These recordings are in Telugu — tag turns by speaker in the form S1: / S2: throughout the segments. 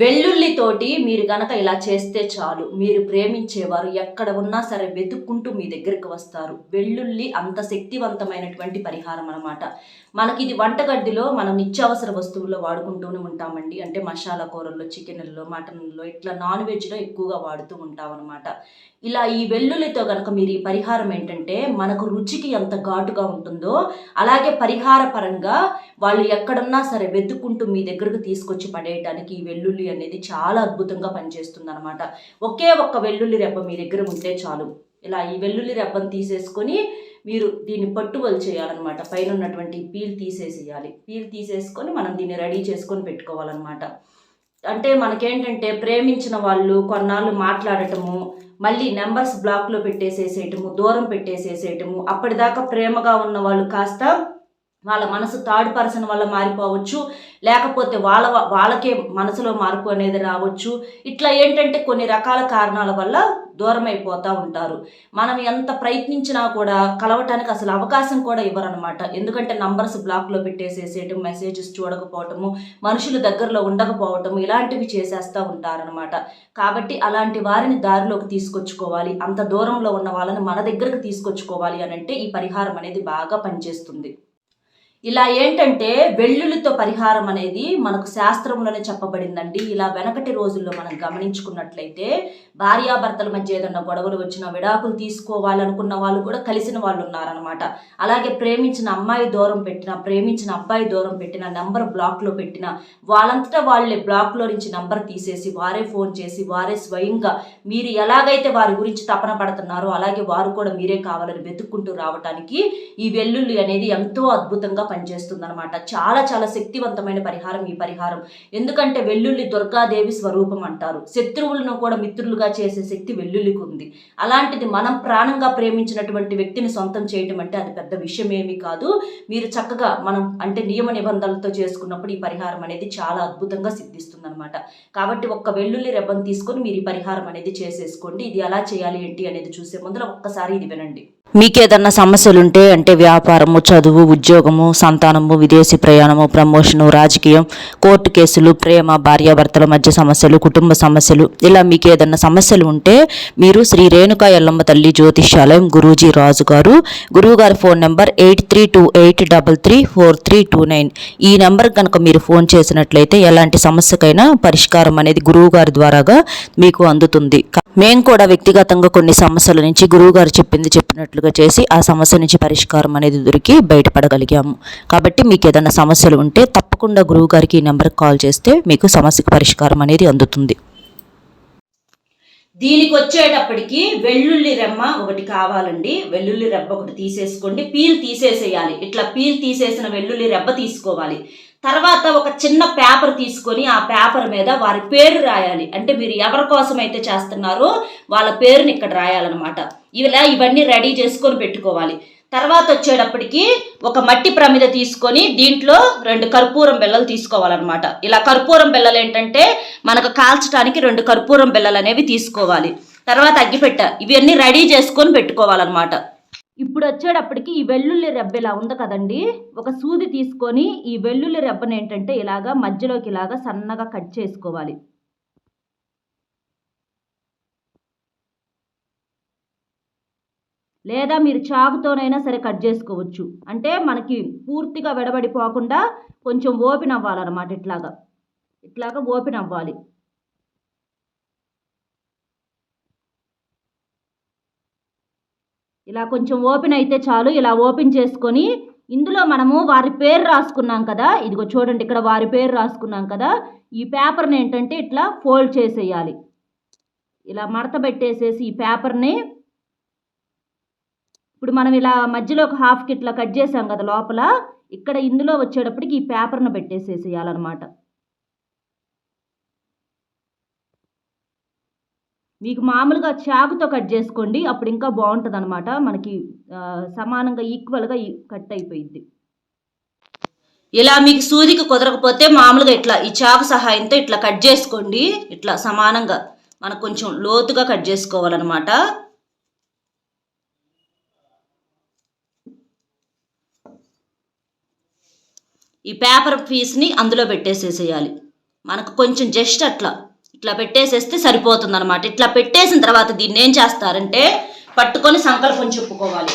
S1: వెల్లుల్లితోటి మీరు గనక ఇలా చేస్తే చాలు. మీరు ప్రేమించేవారు ఎక్కడ ఉన్నా సరే వెతుక్కుంటూ మీ దగ్గరికి వస్తారు. వెల్లుల్లి అంత శక్తివంతమైనటువంటి పరిహారం అనమాట మనకి ఇది వంటగడ్డిలో మనం నిత్యావసర వస్తువుల్లో వాడుకుంటూనే ఉంటామండి. అంటే మసాలా కూరల్లో చికెన్లలో మటన్లో ఇట్లా నాన్ వెజ్లో ఎక్కువగా వాడుతూ ఉంటాం అనమాట ఇలా ఈ వెల్లుల్లితో కనుక మీరు ఈ పరిహారం ఏంటంటే మనకు రుచికి ఎంత ఘాటుగా ఉంటుందో అలాగే పరిహార పరంగా వాళ్ళు ఎక్కడున్నా సరే వెతుక్కుంటూ మీ దగ్గరకు తీసుకొచ్చి పడేయటానికి ఈ వెల్లుల్లి అనేది చాలా అద్భుతంగా పనిచేస్తుంది అనమాట ఒకే ఒక్క వెల్లుల్లి రెబ్బ మీ దగ్గర ఉంటే చాలు. ఇలా ఈ వెల్లుల్లి రెబ్బను తీసేసుకొని మీరు దీన్ని పట్టువలు చేయాలన్నమాట. పైన ఉన్నటువంటి పీల్ తీసేసేయాలి. పీల్ తీసేసుకొని మనం దీన్ని రెడీ చేసుకొని పెట్టుకోవాలన్నమాట. అంటే మనకేంటంటే ప్రేమించిన వాళ్ళు కొన్నాళ్ళు మాట్లాడటము మళ్ళీ నెంబర్స్ బ్లాక్లో పెట్టేసేసేయటము దూరం పెట్టేసేసేయటము అప్పటిదాకా ప్రేమగా ఉన్న వాళ్ళు కాస్త వాళ్ళ మనసు థర్డ్ పర్సన్ వల్ల మారిపోవచ్చు. లేకపోతే వాళ్ళ వాళ్ళకే మనసులో మార్పు అనేది రావచ్చు. ఇట్లా ఏంటంటే కొన్ని రకాల కారణాల వల్ల దూరం అయిపోతూ ఉంటారు. మనం ఎంత ప్రయత్నించినా కూడా కలవటానికి అసలు అవకాశం కూడా ఇవ్వరనమాట ఎందుకంటే నంబర్స్ బ్లాక్లో పెట్టేసేసేయటం మెసేజెస్ చూడకపోవటము మనుషులు దగ్గరలో ఉండకపోవటము ఇలాంటివి చేసేస్తూ ఉంటారనమాట కాబట్టి అలాంటి వారిని దారిలోకి తీసుకొచ్చుకోవాలి. అంత దూరంలో ఉన్న వాళ్ళని మన దగ్గరకు తీసుకొచ్చుకోవాలి అని అంటే ఈ పరిహారం అనేది బాగా పనిచేస్తుంది. ఇలా ఏంటంటే వెల్లుల్లితో పరిహారం అనేది మనకు శాస్త్రంలోనే చెప్పబడిందండి. ఇలా వెనకటి రోజుల్లో మనం గమనించుకున్నట్లయితే భార్యాభర్తల మధ్య ఏదన్నా గొడవలు వచ్చినా విడాకులు తీసుకోవాలనుకున్న వాళ్ళు కూడా కలిసిన వాళ్ళు ఉన్నారనమాట అలాగే ప్రేమించిన అమ్మాయి దూరం పెట్టిన ప్రేమించిన అబ్బాయి దూరం పెట్టిన నెంబర్ బ్లాక్లో పెట్టిన వాళ్ళంతటా వాళ్ళే బ్లాక్లో నుంచి నంబర్ తీసేసి వారే ఫోన్ చేసి వారే స్వయంగా మీరు ఎలాగైతే వారి గురించి తపన పడుతున్నారో అలాగే వారు కూడా మీరే కావాలని వెతుక్కుంటూ రావటానికి ఈ వెల్లుల్లి అనేది ఎంతో అద్భుతంగా పనిచేస్తుంది అనమాట చాలా చాలా శక్తివంతమైన పరిహారం ఈ పరిహారం. ఎందుకంటే వెల్లుల్లి దుర్గాదేవి స్వరూపం అంటారు. శత్రువులను కూడా మిత్రులుగా చేసే శక్తి వెల్లుల్లికి ఉంది. అలాంటిది మనం ప్రాణంగా ప్రేమించినటువంటి వ్యక్తిని సొంతం చేయటం అంటే అది పెద్ద విషయం ఏమీ కాదు. మీరు చక్కగా మనం అంటే నియమ నిబంధనలతో చేసుకున్నప్పుడు ఈ పరిహారం అనేది చాలా అద్భుతంగా సిద్ధిస్తుంది అనమాట కాబట్టి ఒక్క వెల్లుల్లి రెబ్బను తీసుకొని మీరు ఈ పరిహారం అనేది చేసేసుకోండి. ఇది ఎలా చేయాలి ఏంటి అనేది చూసే ముందర ఒక్కసారి ఇది వినండి. మీకేదన్నా సమస్యలుంటే అంటే వ్యాపారము చదువు ఉద్యోగము సంతానము విదేశీ ప్రయాణము ప్రమోషను రాజకీయం కోర్టు కేసులు ప్రేమ భార్యాభర్తల మధ్య సమస్యలు కుటుంబ సమస్యలు ఇలా మీకు ఏదన్నా సమస్యలు ఉంటే మీరు శ్రీ రేణుకా ఎల్లమ్మ తల్లి జ్యోతిష్యాలయం గురూజీ రాజు గారు గురువు గారి phone number eight three two eight double three four three two nine. ఈ నెంబర్ కనుక మీరు ఫోన్ చేసినట్లయితే ఎలాంటి సమస్యకైనా పరిష్కారం అనేది గురువు గారి ద్వారాగా మీకు అందుతుంది. మేము కూడా వ్యక్తిగతంగా కొన్ని సమస్యల నుంచి గురువు గారు చెప్పింది చెప్పినట్లుగా చేసి ఆ సమస్య నుంచి పరిష్కారం అనేది దొరికి బయటపడగలిగాము. కాబట్టి మీకు ఏదైనా సమస్యలు ఉంటే తప్పకుండా గురువు గారికి ఈ నెంబర్కి కాల్ చేస్తే మీకు సమస్యకు పరిష్కారం అనేది అందుతుంది. దీనికి వచ్చేటప్పటికి వెల్లుల్లి రెమ్మ ఒకటి కావాలండి. వెల్లుల్లి రెబ్బ ఒకటి తీసేసుకోండి. పీల్ తీసేసేయాలి. ఇట్లా పీల్ తీసేసిన వెల్లుల్లి రెబ్బ తీసుకోవాలి. తర్వాత ఒక చిన్న పేపర్ తీసుకొని ఆ పేపర్ మీద వారి పేరు రాయాలి. అంటే మీరు ఎవరి కోసం అయితే చేస్తున్నారో వాళ్ళ పేరుని ఇక్కడ రాయాలన్నమాట. ఇలా ఇవన్నీ రెడీ చేసుకొని పెట్టుకోవాలి. తర్వాత వచ్చేటప్పటికి ఒక మట్టి ప్రమిద తీసుకొని దీంట్లో రెండు కర్పూరం బెల్లలు తీసుకోవాలన్నమాట. ఇలా కర్పూరం బెల్లలు ఏంటంటే మనకు కాల్చడానికి రెండు కర్పూరం బెల్లలు అనేవి తీసుకోవాలి. తర్వాత అగ్గిపెట్ట ఇవన్నీ రెడీ చేసుకొని పెట్టుకోవాలన్నమాట. ఇప్పుడు వచ్చేటప్పటికి ఈ వెల్లుల్లి రెబ్బ ఇలా ఉంది కదండి. ఒక సూది తీసుకొని ఈ వెల్లుల్లి రెబ్బను ఏంటంటే ఇలాగా మధ్యలోకి ఇలాగా సన్నగా కట్ చేసుకోవాలి. లేదా మీరు చాకుతోనైనా సరే కట్ చేసుకోవచ్చు. అంటే మనకి పూర్తిగా విడబడిపోకుండా కొంచెం ఓపెన్ అవ్వాలన్నమాట ఇట్లాగా. ఇట్లాగా ఓపెన్ అవ్వాలి. ఇలా కొంచెం ఓపెన్ అయితే చాలు. ఇలా ఓపెన్ చేసుకొని ఇందులో మనము వారి పేరు రాసుకున్నాం కదా. ఇదిగో చూడండి ఇక్కడ వారి పేరు రాసుకున్నాం కదా. ఈ పేపర్ని ఏంటంటే ఇట్లా ఫోల్డ్ చేసేయాలి. ఇలా మడత పెట్టేసేసి ఈ పేపర్ని ఇప్పుడు మనం ఇలా మధ్యలో ఒక హాఫ్కి ఇట్లా కట్ చేసాం కదా లోపల ఇక్కడ ఇందులో వచ్చేటప్పటికి ఈ పేపర్ను పెట్టేసేసేయాలన్నమాట. మీకు మామూలుగా చాకుతో కట్ చేసుకోండి అప్పుడు ఇంకా బాగుంటుంది అనమాట మనకి సమానంగా ఈక్వల్గా కట్ అయిపోయింది ఇలా మీకు సూదికి కుదరకపోతే మామూలుగా ఇట్లా ఈ చాకు సహాయంతో ఇట్లా కట్ చేసుకోండి. ఇట్లా సమానంగా మనకు కొంచెం లోతుగా కట్ చేసుకోవాలన్నమాట. ఈ పేపర్ పీస్ని అందులో పెట్టేసేసేయాలి. మనకు కొంచెం జస్ట్ అట్లా ఇట్లా పెట్టేసేస్తే సరిపోతుంది అనమాట ఇట్లా పెట్టేసిన తర్వాత దీన్ని ఏం చేస్తారంటే పట్టుకొని సంకల్పం చెప్పుకోవాలి.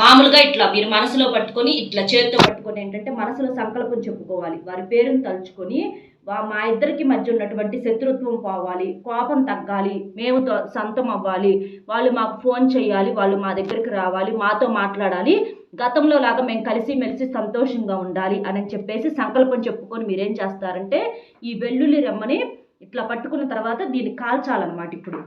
S1: మామూలుగా ఇట్లా మీరు మనసులో పట్టుకొని ఇట్లా చేతితో పట్టుకొని ఏంటంటే మనసులో సంకల్పం చెప్పుకోవాలి. వారి పేరును తలుచుకొని మా ఇద్దరికి మధ్య ఉన్నటువంటి శత్రుత్వం పోవాలి కోపం తగ్గాలి మేము సొంతం అవ్వాలి వాళ్ళు మాకు ఫోన్ చేయాలి వాళ్ళు మా దగ్గరికి రావాలి మాతో మాట్లాడాలి గతంలో లాగా మేము కలిసి మెలిసి సంతోషంగా ఉండాలి అని చెప్పేసి సంకల్పం చెప్పుకొని మీరేం చేస్తారంటే ఈ వెల్లుల్లి రెమ్మని ఇట్లా పట్టుకున్న తర్వాత దీన్ని కాల్చాలన్నమాట ఇప్పుడు.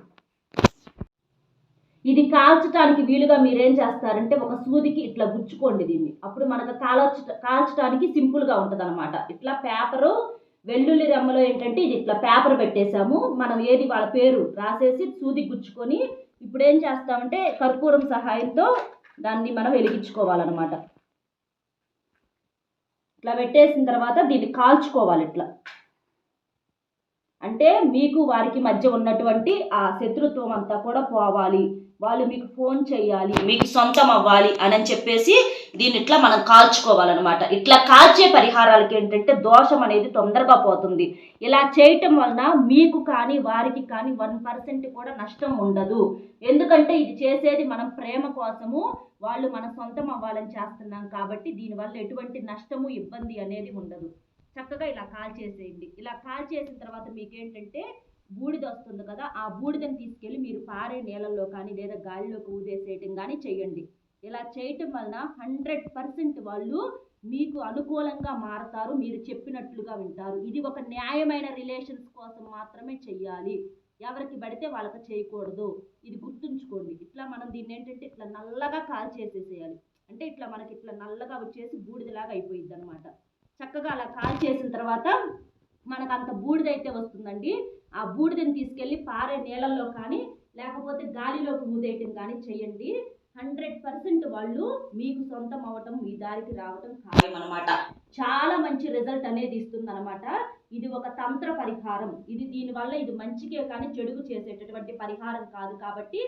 S1: ఇది కాల్చడానికి వీలుగా మీరేం చేస్తారంటే ఒక సూదికి ఇట్లా గుచ్చుకోండి దీన్ని. అప్పుడు మనకు కాల్చ కాల్చడానికి సింపుల్గా ఉంటుంది అనమాట ఇట్లా పేపరు వెల్లుల్లి రెమ్మలో ఏంటంటే ఇది ఇట్లా పేపర్ పెట్టేశాము. మనం ఏది వాళ్ళ పేరు రాసేసి సూది గుచ్చుకొని ఇప్పుడు ఏం చేస్తామంటే కర్పూరం సహాయంతో దాన్ని మనం వెలిగించుకోవాలన్నమాట. ఇట్లా పెట్టేసిన తర్వాత దీన్ని కాల్చుకోవాలి ఇట్లా. అంటే మీకు వారికి మధ్య ఉన్నటువంటి ఆ శత్రుత్వం అంతా కూడా పోవాలి. వాళ్ళు మీకు ఫోన్ చేయాలి మీకు సొంతం అవ్వాలి అని చెప్పేసి దీన్ని ఇట్లా మనం కాల్చుకోవాలన్నమాట. ఇట్లా కాల్చే పరిహారాలకి ఏంటంటే దోషం అనేది తొందరగా పోతుంది. ఇలా చేయటం వలన మీకు కానీ వారికి కానీ వన్ పర్సెంట్ కూడా నష్టం ఉండదు. ఎందుకంటే ఇది చేసేది మనం ప్రేమ కోసము వాళ్ళు మన సొంతం అవ్వాలని చేస్తున్నాం కాబట్టి దీనివల్ల ఎటువంటి నష్టము ఇబ్బంది అనేది ఉండదు. చక్కగా ఇలా కాల్ చేసేయండి. ఇలా కాల్ చేసిన తర్వాత మీకేంటంటే బూడిద వస్తుంది కదా ఆ బూడిదని తీసుకెళ్ళి మీరు పారే నీళ్ళల్లో కానీ లేదా గాలిలోకి ఊదేసేయటం కానీ చేయండి. ఇలా చేయటం వలన హండ్రెడ్ పర్సెంట్ వాళ్ళు మీకు అనుకూలంగా మారతారు మీరు చెప్పినట్లుగా వింటారు. ఇది ఒక న్యాయమైన రిలేషన్స్ కోసం మాత్రమే చెయ్యాలి. ఎవరికి పడితే వాళ్ళకి చేయకూడదు. ఇది గుర్తుంచుకోండి. ఇట్లా మనం దీన్ని ఏంటంటే ఇట్లా నల్లగా కాల్ చేసేసేయాలి. అంటే ఇట్లా మనకి ఇట్లా నల్లగా వచ్చేసి బూడిదలాగా అయిపోయింది అనమాట చక్కగా అలా కాల్ చేసిన తర్వాత మనకు అంత బూడిద అయితే వస్తుందండి. ఆ బూడిదని తీసుకెళ్ళి పారే నీళ్ళల్లో కానీ లేకపోతే గాలిలోకి ఊదేయటం కానీ చేయండి హండ్రెడ్ పర్సెంట్ వాళ్ళు మీకు సొంతం అవటం మీ దారికి రావటం ఖాయం అనమాట చాలా మంచి రిజల్ట్ అనేది ఇస్తుంది అనమాట ఇది ఒక తంత్ర పరిహారం. ఇది దీనివల్ల ఇది మంచికే కానీ చెడుగు చేసేటటువంటి పరిహారం కాదు కాబట్టి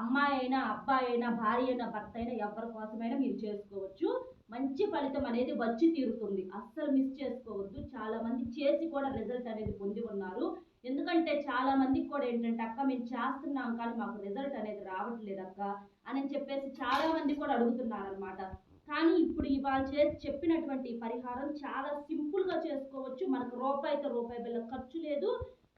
S1: అమ్మాయి అయినా అబ్బాయి అయినా భార్య అయినా భర్త అయినా ఎవరి కోసమైనా మీరు చేసుకోవచ్చు. మంచి ఫలితం అనేది వచ్చి తీరుతుంది. అస్సలు మిస్ చేసుకోవద్దు. చాలా మంది చేసి కూడా రిజల్ట్ అనేది పొంది ఉన్నారు. ఎందుకంటే చాలా మందికి కూడా ఏంటంటే అక్క మేము చేస్తున్నాం కానీ మాకు రిజల్ట్ అనేది రావట్లేదు అక్క అని చెప్పేసి చాలా మంది కూడా అడుగుతున్నారు అనమాట కానీ ఇప్పుడు ఇవాళ చేసి చెప్పినటువంటి పరిహారం చాలా సింపుల్గా చేసుకోవచ్చు. మనకు రూపాయితో రూపాయి బిల్ల ఖర్చు లేదు.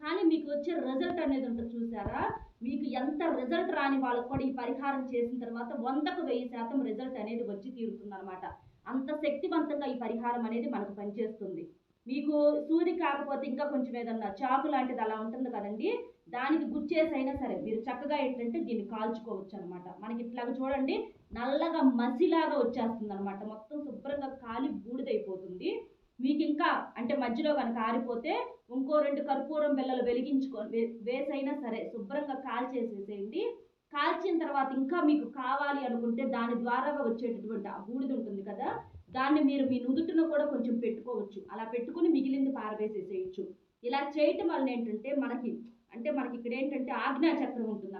S1: కానీ మీకు వచ్చే రిజల్ట్ అనేది ఉంటుంది చూసారా? మీకు ఎంత రిజల్ట్ రాని వాళ్ళకు కూడా ఈ పరిహారం చేసిన తర్వాత వందకు వెయ్యి శాతం రిజల్ట్ అనేది వచ్చి తీరుతుందన్నమాట. అంత శక్తివంతంగా ఈ పరిహారం అనేది మనకు పనిచేస్తుంది. మీకు సూది కాకపోతే ఇంకా కొంచెం ఏదన్నా చాకు లాంటిది అలా ఉంటుంది కదండి దానికి గుచ్చేసైనా సరే మీరు చక్కగా ఏంటంటే దీన్ని కాల్చుకోవచ్చు అనమాట మనకి ఇట్లాగ చూడండి నల్లగా మసిలాగా వచ్చేస్తుంది అనమాట మొత్తం శుభ్రంగా ఇంకా అంటే మధ్యలో కనుక ఆరిపోతే ఇంకో రెండు కర్పూరం బిళ్ళలు వెలిగించుకో వే- వేసైనా సరే శుభ్రంగా కాల్చేసేసేయండి. కాల్చిన తర్వాత ఇంకా మీకు కావాలి అనుకుంటే దాని ద్వారా వచ్చేటటువంటి ఆ బూడిద ఉంటుంది కదా దాన్ని మీరు మీ నుదుటిన కూడా కొంచెం పెట్టుకోవచ్చు. అలా పెట్టుకుని మిగిలింది పారవేసేసేయచ్చు. ఇలా చేయటం వల్ల ఏంటంటే మనకి అంటే మనకి ఇక్కడ ఏంటంటే ఆజ్ఞా చక్రం ఉంటుంది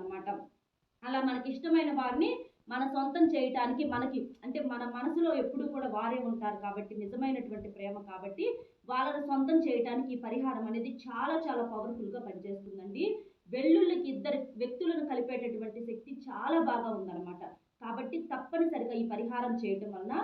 S1: అలా మనకి ఇష్టమైన వారిని మన సొంతం చేయటానికి మనకి అంటే మన మనసులో ఎప్పుడూ కూడా వారే ఉంటారు కాబట్టి నిజమైనటువంటి ప్రేమ కాబట్టి వాళ్ళని సొంతం చేయటానికి ఈ పరిహారం అనేది చాలా చాలా పవర్ఫుల్గా పనిచేస్తుందండి. వెల్లుల్లికి ఇద్దరు వ్యక్తులను కలిపేటటువంటి శక్తి చాలా బాగా ఉందన్నమాట. కాబట్టి తప్పనిసరిగా ఈ పరిహారం చేయటం వలన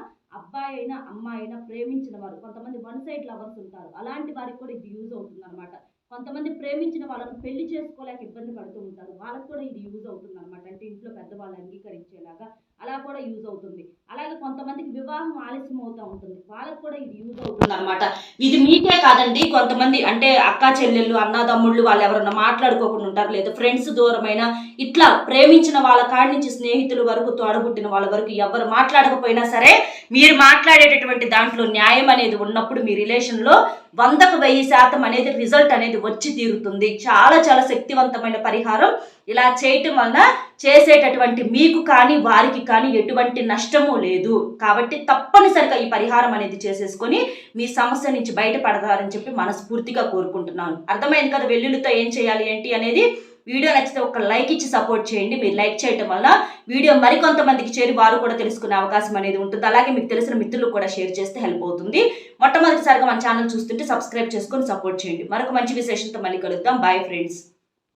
S1: అబ్బాయి అయినా అమ్మాయి అయినా ప్రేమించిన వారు కొంతమంది వన్ సైడ్ లవర్స్ ఉంటారు. అలాంటి వారికి కూడా ఇది యూజ్ అవుతుంది అనమాట కొంతమంది ప్రేమించిన వాళ్ళని పెళ్ళి చేసుకోలేక ఇబ్బంది పడుతూ ఉంటారు. వాళ్ళకు కూడా ఇది యూజ్ అవుతుంది అనమాట అంటే ఇంట్లో పెద్దవాళ్ళు అంగీకరించేలాగా అలా కూడా యూజ్ అవుతుంది. అలాగే కొంతమందికి వివాహం ఆలస్యం అవుతూ ఉంటుంది. వాళ్ళకు కూడా ఇది యూజ్ అవుతుంది అనమాట ఇది మీకే కాదండి. కొంతమంది అంటే అక్క చెల్లెళ్ళు అన్నదమ్ముళ్ళు వాళ్ళు ఎవరన్నా మాట్లాడుకోకుండా ఉంటారు. లేదా ఫ్రెండ్స్ దూరమైన ఇట్లా ప్రేమించిన వాళ్ళ కాడి నుంచి స్నేహితుల వరకు తోడబుట్టిన వాళ్ళ వరకు ఎవరు మాట్లాడకపోయినా సరే మీరు మాట్లాడేటటువంటి దాంట్లో న్యాయం అనేది ఉన్నప్పుడు మీ రిలేషన్లో వందకు వెయ్యి శాతం అనేది రిజల్ట్ అనేది వచ్చి తీరుతుంది. చాలా చాలా శక్తివంతమైన పరిహారం ఇలా చేయటం వలన చేసేటటువంటి మీకు కానీ వారికి కానీ ఎటువంటి నష్టము లేదు. కాబట్టి తప్పనిసరిగా ఈ పరిహారం అనేది చేసేసుకొని మీ సమస్య నుంచి బయటపడతారని చెప్పి మనస్ఫూర్తిగా కోరుకుంటున్నాను. అర్థమైంది కదా వెల్లుల్లితో ఏం చేయాలి ఏంటి అనేది? వీడియో నచ్చితే ఒక లైక్ ఇచ్చి సపోర్ట్ చేయండి. మీరు లైక్ చేయటం వల్ల వీడియో మరికొంతమందికి చేరి వారు కూడా తెలుసుకునే అవకాశం అనేది ఉంటుంది. అలాగే మీకు తెలిసిన మిత్రులు కూడా షేర్ చేస్తే హెల్ప్ అవుతుంది. మొట్టమొదటిసారిగా మన ఛానల్ చూస్తుంటే సబ్స్క్రైబ్ చేసుకొని సపోర్ట్ చేయండి. మరొక మంచి విశేషంతో మళ్ళీ కలుద్దాం. Bye friends